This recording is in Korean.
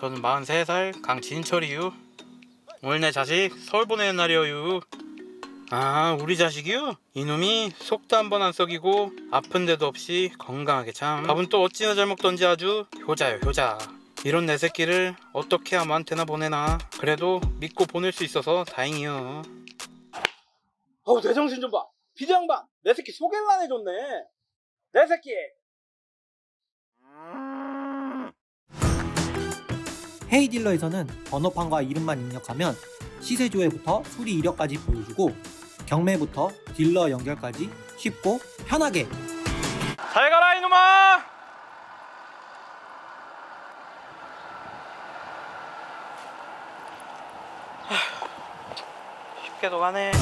저는 43살 강진철이유. 오늘 내 자식 서울 보내는 날이어유. 아 우리 자식이요? 이놈이 속도 한 번 안 썩이고 아픈 데도 없이 건강하게 참 밥은 또 어찌나 잘 먹던지 아주 효자요 효자 이런 내 새끼를 어떻게 아무한테나 보내나 그래도 믿고 보낼 수 있어서 다행이요 어우 내 정신 좀 봐. 비장반 내 새끼 소개를 안 해줬네. 내 새끼. 헤이 딜러에서는 번호판과 이름만 입력하면 시세 조회부터 수리 이력까지 보여주고 경매부터 딜러 연결까지 쉽고 편하게. 잘 가라 이놈아! 쉽게도 가네